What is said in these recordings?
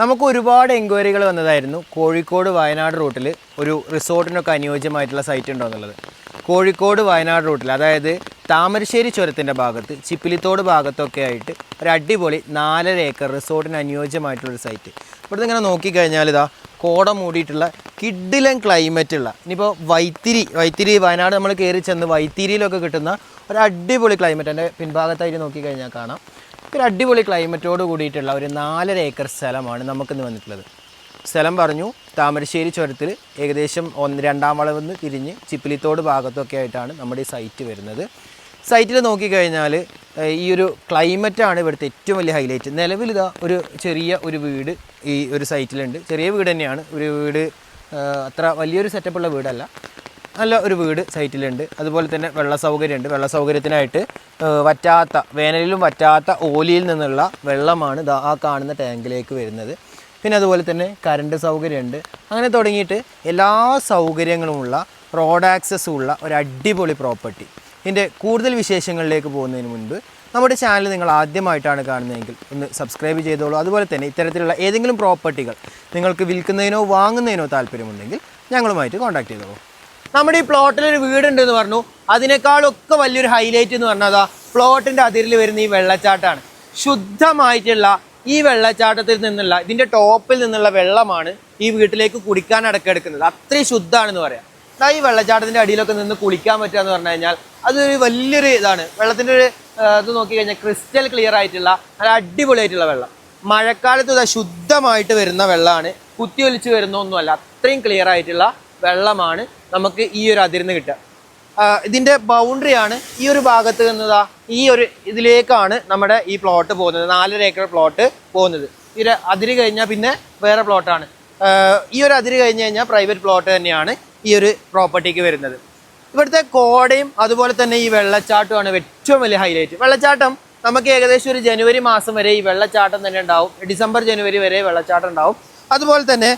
നമുക്ക് ഒരുപാട് എൻക്വയറികൾ വന്നതായിരുന്നു. കോഴിക്കോട് വയനാട് റൂട്ടിൽ ഒരു റിസോർട്ടിനൊക്കെ അനുയോജ്യമായിട്ടുള്ള സൈറ്റ് ഉണ്ടോ എന്നുള്ളത്. കോഴിക്കോട് വയനാട് റൂട്ടിൽ അതായത് താമരശ്ശേരി ചുരത്തിന്റെ ഭാഗത്ത് ചിപ്പിലിത്തോട് ഭാഗത്തൊക്കെ ആയിട്ട് ഒരു അടിപൊളി നാലര ഏക്കർ റിസോർട്ടിന് അനുയോജ്യമായിട്ടുള്ളൊരു സൈറ്റ് ഇവിടുന്ന് ഇങ്ങനെ നോക്കിക്കഴിഞ്ഞാൽ ഇതാ കോട മൂടിയിട്ടുള്ള കിഡിലൻ ക്ലൈമറ്റ് ഉള്ള ഇനിയിപ്പോൾ വൈത്തിരി വൈത്തിരി വയനാട് നമ്മൾ കയറി ചെന്ന് വൈത്തിരിയിലൊക്കെ കിട്ടുന്ന ഒരു അടിപൊളി ക്ലൈമറ്റ് എന്റെ പിൻഭാഗത്തായിട്ട് നോക്കിക്കഴിഞ്ഞാൽ കാണാം. ഒരു അടിപൊളി ക്ലൈമറ്റോട് കൂടിയിട്ടുള്ള ഒരു നാലര ഏക്കർ സ്ഥലമാണ് നമുക്കിന്ന് വന്നിട്ടുള്ളത്. സ്ഥലം പറഞ്ഞു താമരശ്ശേരി ചുരത്തിൽ ഏകദേശം ഒന്ന് രണ്ടാം വളവെന്ന് തിരിഞ്ഞ് ചിപ്പിലിത്തോട് ഭാഗത്തൊക്കെ ആയിട്ടാണ് നമ്മുടെ ഈ സൈറ്റ് വരുന്നത്. സൈറ്റിൽ നോക്കിക്കഴിഞ്ഞാൽ ഈ ഒരു ക്ലൈമറ്റാണ് ഇവിടുത്തെ ഏറ്റവും വലിയ ഹൈലൈറ്റ് നിലവിലിതാ ഒരു ചെറിയ ഒരു വീട് ഈ ഒരു സൈറ്റിലുണ്ട് ചെറിയ വീട് തന്നെയാണ്. ഒരു വീട് അത്ര വലിയൊരു സെറ്റപ്പുള്ള വീടല്ല. നല്ല ഒരു വീട് സൈറ്റിലുണ്ട് അതുപോലെ തന്നെ വെള്ള സൗകര്യമുണ്ട്. വെള്ള സൗകര്യത്തിനായിട്ട് വറ്റാത്ത വേനലിലും വറ്റാത്ത ഓലിയിൽ നിന്നുള്ള വെള്ളമാണ് ആ കാണുന്ന ടാങ്കിലേക്ക് വരുന്നത്. പിന്നെ അതുപോലെ തന്നെ കറണ്ട് സൗകര്യമുണ്ട്. അങ്ങനെ തുടങ്ങിയിട്ട് എല്ലാ സൗകര്യങ്ങളുമുള്ള റോഡ് ആക്സസ് ഉള്ള ഒരു അടിപൊളി പ്രോപ്പർട്ടി. ഇതിന്റെ കൂടുതൽ വിശേഷങ്ങളിലേക്ക് പോകുന്നതിന് മുൻപ് നമ്മുടെ ചാനൽ നിങ്ങൾ ആദ്യമായിട്ടാണ് കാണുന്നതെങ്കിൽ ഒന്ന് സബ്സ്ക്രൈബ് ചെയ്തോളൂ. അതുപോലെ തന്നെ ഇത്തരത്തിലുള്ള ഏതെങ്കിലും പ്രോപ്പർട്ടികൾ നിങ്ങൾക്ക് വിൽക്കുന്നതിനോ വാങ്ങുന്നതിനോ താല്പര്യമുണ്ടെങ്കിൽ ഞങ്ങളുമായിട്ട് കോൺടാക്ട് ചെയ്തോളൂ. നമ്മുടെ ഈ പ്ലോട്ടിൽ ഒരു വീടുണ്ട് എന്ന് പറഞ്ഞു. അതിനേക്കാളൊക്കെ വലിയൊരു ഹൈലൈറ്റ് എന്ന് പറഞ്ഞാൽ അതാ പ്ലോട്ടിന്റെ അതിരിൽ വരുന്ന ഈ വെള്ളച്ചാട്ടമാണ്. ശുദ്ധമായിട്ടുള്ള ഈ വെള്ളച്ചാട്ടത്തിൽ നിന്നുള്ള ഇതിന്റെ ടോപ്പിൽ നിന്നുള്ള വെള്ളമാണ് ഈ വീട്ടിലേക്ക് കുടിക്കാൻ അടക്കെടുക്കുന്നത് അത്രയും ശുദ്ധമാണെന്ന് പറയാം. ഈ വെള്ളച്ചാട്ടത്തിന്റെ അടിയിലൊക്കെ നിന്ന് കുളിക്കാൻ പറ്റുക എന്ന് പറഞ്ഞു കഴിഞ്ഞാൽ അതൊരു വലിയൊരു ഇതാണ്. വെള്ളത്തിന്റെ ഒരു ഇത് നോക്കി കഴിഞ്ഞാൽ ക്രിസ്റ്റൽ ക്ലിയർ ആയിട്ടുള്ള നല്ല അടിപൊളിയായിട്ടുള്ള വെള്ളം. മഴക്കാലത്ത് ഇതാ ശുദ്ധമായിട്ട് വരുന്ന വെള്ളമാണ്. കുത്തിയൊലിച്ച് വരുന്ന ഒന്നുമല്ല അത്രയും ക്ലിയർ ആയിട്ടുള്ള വെള്ളമാണ് നമുക്ക് ഈ ഒരു അതിരുന്ന് കിട്ടുക. ഇതിന്റെ ബൗണ്ടറിയാണ് ഈ ഒരു ഭാഗത്ത് നിന്നതാ ഈ ഒരു ഇതിലേക്കാണ് നമ്മുടെ ഈ പ്ലോട്ട് പോകുന്നത്. നാലര ഏക്കർ പ്ലോട്ട് പോകുന്നത്. ഈ അതിര് കഴിഞ്ഞാൽ പിന്നെ വേറെ പ്ലോട്ടാണ് ഈ ഒരു അതിര് കഴിഞ്ഞ് കഴിഞ്ഞാൽ പ്രൈവറ്റ് പ്ലോട്ട് തന്നെയാണ് ഈ ഒരു പ്രോപ്പർട്ടിക്ക് വരുന്നത്. ഇവിടുത്തെ കോടയും അതുപോലെ തന്നെ ഈ വെള്ളച്ചാട്ടമാണ് ഏറ്റവും വലിയ ഹൈലൈറ്റ് വെള്ളച്ചാട്ടം നമുക്ക് ഏകദേശം ഒരു ജനുവരി മാസം വരെ ഈ വെള്ളച്ചാട്ടം തന്നെ ഉണ്ടാവും. ഡിസംബർ ജനുവരി വരെ വെള്ളച്ചാട്ടം ഉണ്ടാവും. അതുപോലെ തന്നെ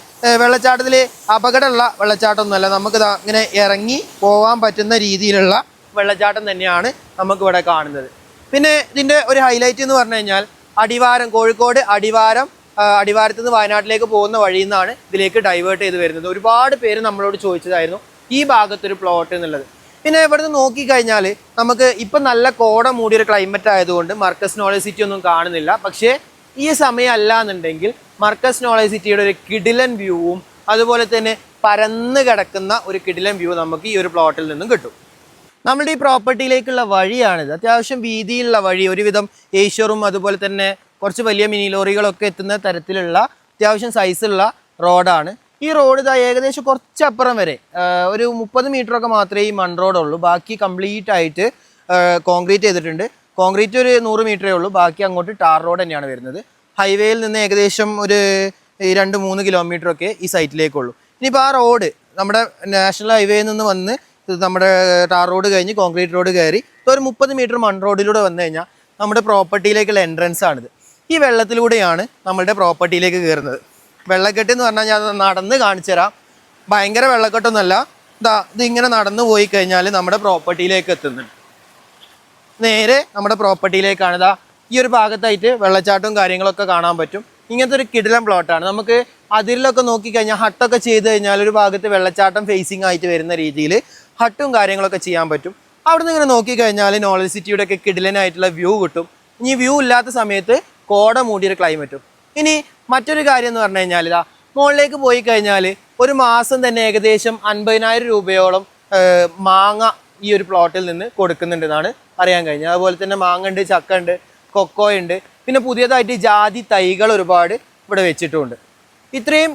വെള്ളച്ചാട്ടത്തിൽ അപകടമുള്ള വെള്ളച്ചാട്ടമൊന്നുമല്ല. നമുക്ക് ഇങ്ങനെ ഇറങ്ങി പോകാൻ പറ്റുന്ന രീതിയിലുള്ള വെള്ളച്ചാട്ടം തന്നെയാണ് നമുക്ക് ഇവിടെ കാണുന്നത്. പിന്നെ ഇതിന്റെ ഒരു ഹൈലൈറ്റ് എന്ന് പറഞ്ഞു കഴിഞ്ഞാൽ അടിവാരം കോഴിക്കോട് അടിവാരം അടിവാരത്ത് നിന്ന് വയനാട്ടിലേക്ക് പോകുന്ന വഴിയിൽ നിന്നാണ് ഇതിലേക്ക് ഡൈവേർട്ട് ചെയ്ത് വരുന്നത്. ഒരുപാട് പേര് നമ്മളോട് ചോദിച്ചതായിരുന്നു ഈ ഭാഗത്തൊരു പ്ലോട്ട് എന്നുള്ളത്. പിന്നെ ഇവിടുന്ന് നോക്കിക്കഴിഞ്ഞാൽ നമുക്ക് ഇപ്പം നല്ല കോട മൂടിയൊരു ക്ലൈമറ്റ് ആയതുകൊണ്ട് മർക്കസ് നോളജ് സിറ്റി ഒന്നും കാണുന്നില്ല. പക്ഷേ ഈ സമയം അല്ല എന്നുണ്ടെങ്കിൽ മർക്കസ് നോളജ് സിറ്റിയുടെ ഒരു കിടിലൻ വ്യൂവും അതുപോലെ തന്നെ പരന്ന് കിടക്കുന്ന ഒരു കിടിലൻ വ്യൂ നമുക്ക് ഈ ഒരു പ്ലോട്ടിൽ നിന്നും കിട്ടും. നമ്മുടെ ഈ പ്രോപ്പർട്ടിയിലേക്കുള്ള വഴിയാണിത്. അത്യാവശ്യം വീതിയിലുള്ള വഴി ഒരുവിധം ഏഷ്യറും അതുപോലെ തന്നെ കുറച്ച് വലിയ മിനി ലോറികളൊക്കെ എത്തുന്ന തരത്തിലുള്ള അത്യാവശ്യം സൈസുള്ള റോഡാണ് ഈ റോഡ് ഇതാ ഏകദേശം കുറച്ചപ്പുറം വരെ ഒരു മുപ്പത് മീറ്ററൊക്കെ മാത്രമേ ഈ മൺ റോഡുള്ളൂ ബാക്കി കംപ്ലീറ്റ് ആയിട്ട് കോൺക്രീറ്റ് ചെയ്തിട്ടുണ്ട്. കോൺക്രീറ്റ് ഒരു നൂറ് മീറ്ററേ ഉള്ളൂ. ബാക്കി അങ്ങോട്ട് ടാർ റോഡ് തന്നെയാണ് വരുന്നത്. ഹൈവേയിൽ നിന്ന് ഏകദേശം ഒരു രണ്ട് മൂന്ന് കിലോമീറ്റർ ഒക്കെ ഈ സൈറ്റിലേക്കുള്ളൂ. ഇനിയിപ്പോൾ ആ റോഡ് നമ്മുടെ നാഷണൽ ഹൈവേയിൽ നിന്ന് വന്ന് നമ്മുടെ ടാർ റോഡ് കഴിഞ്ഞ് കോൺക്രീറ്റ് റോഡ് കയറി ഒരു മുപ്പത് മീറ്റർ മൺ റോഡിലൂടെ വന്നു കഴിഞ്ഞാൽ നമ്മുടെ പ്രോപ്പർട്ടിയിലേക്കുള്ള എൻട്രൻസ് ആണിത്. ഈ വെള്ളത്തിലൂടെയാണ് നമ്മളുടെ പ്രോപ്പർട്ടിയിലേക്ക് കയറുന്നത്. വെള്ളക്കെട്ട് എന്ന് പറഞ്ഞാൽ ഞാൻ നടന്ന് കാണിച്ചു തരാം. ഭയങ്കര വെള്ളക്കെട്ടൊന്നുമല്ല. ഇതാ ഇതിങ്ങനെ നടന്നു പോയി കഴിഞ്ഞാൽ നമ്മുടെ പ്രോപ്പർട്ടിയിലേക്ക് എത്തുന്നുണ്ട്. നേരെ നമ്മുടെ പ്രോപ്പർട്ടിയിലേക്കാണ്. ഇതാ ഈ ഒരു ഭാഗത്തായിട്ട് വെള്ളച്ചാട്ടവും കാര്യങ്ങളൊക്കെ കാണാൻ പറ്റും. ഇങ്ങനത്തെ ഒരു കിടിലം പ്ലോട്ടാണ് നമുക്ക് അതിരിലൊക്കെ നോക്കിക്കഴിഞ്ഞാൽ ഹട്ടൊക്കെ ചെയ്ത് കഴിഞ്ഞാൽ ഒരു ഭാഗത്ത് വെള്ളച്ചാട്ടം ഫേസിങ് ആയിട്ട് വരുന്ന രീതിയിൽ ഹട്ടും കാര്യങ്ങളൊക്കെ ചെയ്യാൻ പറ്റും. അവിടെ നിന്ന് ഇങ്ങനെ നോക്കിക്കഴിഞ്ഞാൽ നോളജ് സിറ്റിയുടെ ഒക്കെ കിടിലനായിട്ടുള്ള വ്യൂ കിട്ടും. ഇനി വ്യൂ ഇല്ലാത്ത സമയത്ത് കോട മൂടിയൊരു ക്ലൈമറ്റും ഇനി മറ്റൊരു കാര്യം എന്ന് പറഞ്ഞു കഴിഞ്ഞാൽ ഇതാ മുകളിലേക്ക് പോയി കഴിഞ്ഞാൽ ഒരു മാസം തന്നെ ഏകദേശം അൻപതിനായിരം രൂപയോളം മാങ്ങ ഈ ഒരു പ്ലോട്ടിൽ നിന്ന് കൊടുക്കുന്നുണ്ടെന്നാണ് അറിയാൻ കഴിഞ്ഞു. അതുപോലെ തന്നെ മാങ്ങുണ്ട് ചക്ക ഉണ്ട് കൊക്കോ ഉണ്ട് പിന്നെ പുതിയതായിട്ട് ജാതി തൈകൾ ഒരുപാട് ഇവിടെ വെച്ചിട്ടുണ്ട്. ഇത്രയും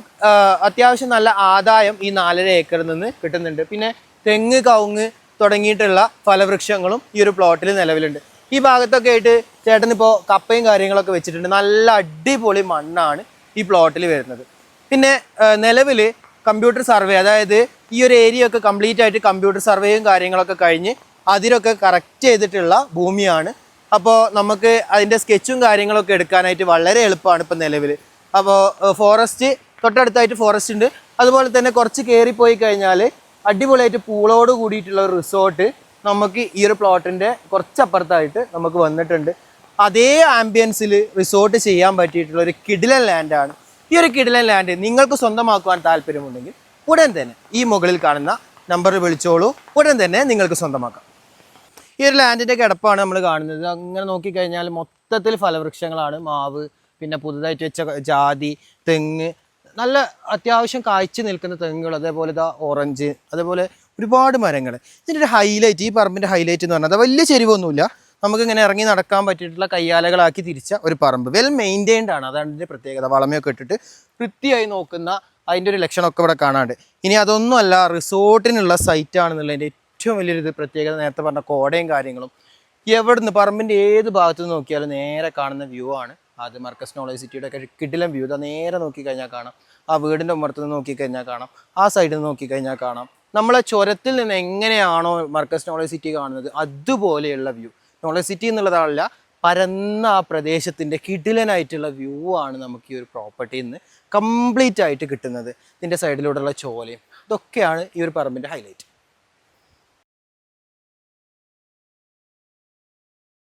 അത്യാവശ്യം നല്ല ആദായം ഈ നാലര ഏക്കറിൽ നിന്ന് കിട്ടുന്നുണ്ട്. പിന്നെ തെങ്ങ് കവുങ്ങ് തുടങ്ങിയിട്ടുള്ള ഫലവൃക്ഷങ്ങളും ഈ ഒരു പ്ലോട്ടിൽ നിലവിലുണ്ട്. ഈ ഭാഗത്തൊക്കെ ആയിട്ട് ചേട്ടൻ ഇപ്പോൾ കപ്പയും കാര്യങ്ങളൊക്കെ വെച്ചിട്ടുണ്ട്. നല്ല അടിപൊളി മണ്ണാണ് ഈ പ്ലോട്ടിൽ വരുന്നത്. പിന്നെ നിലവിൽ കമ്പ്യൂട്ടർ സർവേ അതായത് ഈ ഒരു ഏരിയ ഒക്കെ കംപ്ലീറ്റ് ആയിട്ട് കമ്പ്യൂട്ടർ സർവേയും കാര്യങ്ങളൊക്കെ കഴിഞ്ഞ് അതിലൊക്കെ കറക്റ്റ് ചെയ്തിട്ടുള്ള ഭൂമിയാണ്. അപ്പോൾ നമുക്ക് അതിന്റെ സ്കെച്ചും കാര്യങ്ങളൊക്കെ എടുക്കാനായിട്ട് വളരെ എളുപ്പമാണ് ഇപ്പം നിലവിൽ അപ്പോൾ ഫോറസ്റ്റ് തൊട്ടടുത്തായിട്ട് ഫോറസ്റ്റ് ഉണ്ട്. അതുപോലെ തന്നെ കുറച്ച് കയറിപ്പോയി കഴിഞ്ഞാൽ അടിപൊളിയായിട്ട് പൂളോട് കൂടിയിട്ടുള്ള ഒരു റിസോർട്ട് നമുക്ക് ഈ ഒരു പ്ലോട്ടിന്റെ കുറച്ചപ്പുറത്തായിട്ട് നമുക്ക് വന്നിട്ടുണ്ട്. അതേ ആംബിയൻസിൽ റിസോർട്ട് ചെയ്യാൻ പറ്റിയിട്ടുള്ള ഒരു കിടിലൻ ലാൻഡാണ് ഈ ഒരു കിടിലൻ ലാൻഡ് നിങ്ങൾക്ക് സ്വന്തമാക്കുവാൻ താല്പര്യമുണ്ടെങ്കിൽ ഉടൻ തന്നെ ഈ മുകളിൽ കാണുന്ന നമ്പറിൽ വിളിച്ചോളൂ. ഉടൻ തന്നെ നിങ്ങൾക്ക് സ്വന്തമാക്കാം. ഈ ഒരു ലാൻഡിന്റെ കിടപ്പാണ് നമ്മൾ കാണുന്നത്. അങ്ങനെ നോക്കിക്കഴിഞ്ഞാൽ മൊത്തത്തിൽ ഫലവൃക്ഷങ്ങളാണ്. മാവ് പിന്നെ പുതുതായിട്ട് വെച്ച ജാതി തെങ്ങ് നല്ല അത്യാവശ്യം കായ്ച്ചു നിൽക്കുന്ന തെങ്ങുകൾ അതേപോലെ ഇതാ ഓറഞ്ച് അതേപോലെ ഒരുപാട് മരങ്ങൾ ഇതിന്റെ ഒരു ഹൈലൈറ്റ് ഈ പറമ്പിന്റെ ഹൈലൈറ്റ് എന്ന് പറഞ്ഞാൽ വലിയ ചെരിവൊന്നുമില്ല. നമുക്ക് ഇങ്ങനെ ഇറങ്ങി നടക്കാൻ പറ്റിയിട്ടുള്ള കയ്യാലകളാക്കി തിരിച്ച ഒരു പറമ്പ്. വെൽ മെയിന്റെയിൻഡ് ആണ്. അതാണ് ഇതിന്റെ പ്രത്യേകത. വളമയൊക്കെ ഇട്ടിട്ട് വൃത്തിയായി നോക്കുന്ന അതിന്റെ ഒരു ലക്ഷണമൊക്കെ ഇവിടെ കാണാണ്ട് ഇനി അതൊന്നുമല്ല റിസോർട്ടിനുള്ള സൈറ്റ് ആണെന്നുള്ളതിന്റെ ഏറ്റവും വലിയൊരു പ്രത്യേകത നേരത്തെ പറഞ്ഞ കോടയും കാര്യങ്ങളും എവിടുന്ന് പറമ്പിന്റെ ഏത് ഭാഗത്ത് നിന്ന് നോക്കിയാലും നേരെ കാണുന്ന വ്യൂ ആണ്. അത് മർക്കസ് നോളജ് സിറ്റിയുടെ ഒക്കെ കിടിലം വ്യൂ ഇതാ നേരെ നോക്കിക്കഴിഞ്ഞാൽ കാണാം. ആ വീടിന്റെ ഉമ്മറത്ത് നിന്ന് നോക്കിക്കഴിഞ്ഞാൽ കാണാം. ആ സൈഡിൽ നിന്ന് നോക്കിക്കഴിഞ്ഞാൽ കാണാം. നമ്മളെ ചുരത്തിൽ നിന്ന് എങ്ങനെയാണോ മർക്കസ് നോളജ് സിറ്റി കാണുന്നത് അതുപോലെയുള്ള വ്യൂ നോളജ് സിറ്റി എന്നുള്ളതാണല്ല പരന്ന ആ പ്രദേശത്തിന്റെ കിടിലനായിട്ടുള്ള വ്യൂ ആണ് നമുക്ക് ഈ ഒരു പ്രോപ്പർട്ടിയിൽ നിന്ന് കംപ്ലീറ്റ് ആയിട്ട് കിട്ടുന്നത്. ഇതിന്റെ സൈഡിലൂടെയുള്ള ചോലയും ഇതൊക്കെയാണ് ഈ ഒരു പറമ്പിന്റെ ഹൈലൈറ്റ്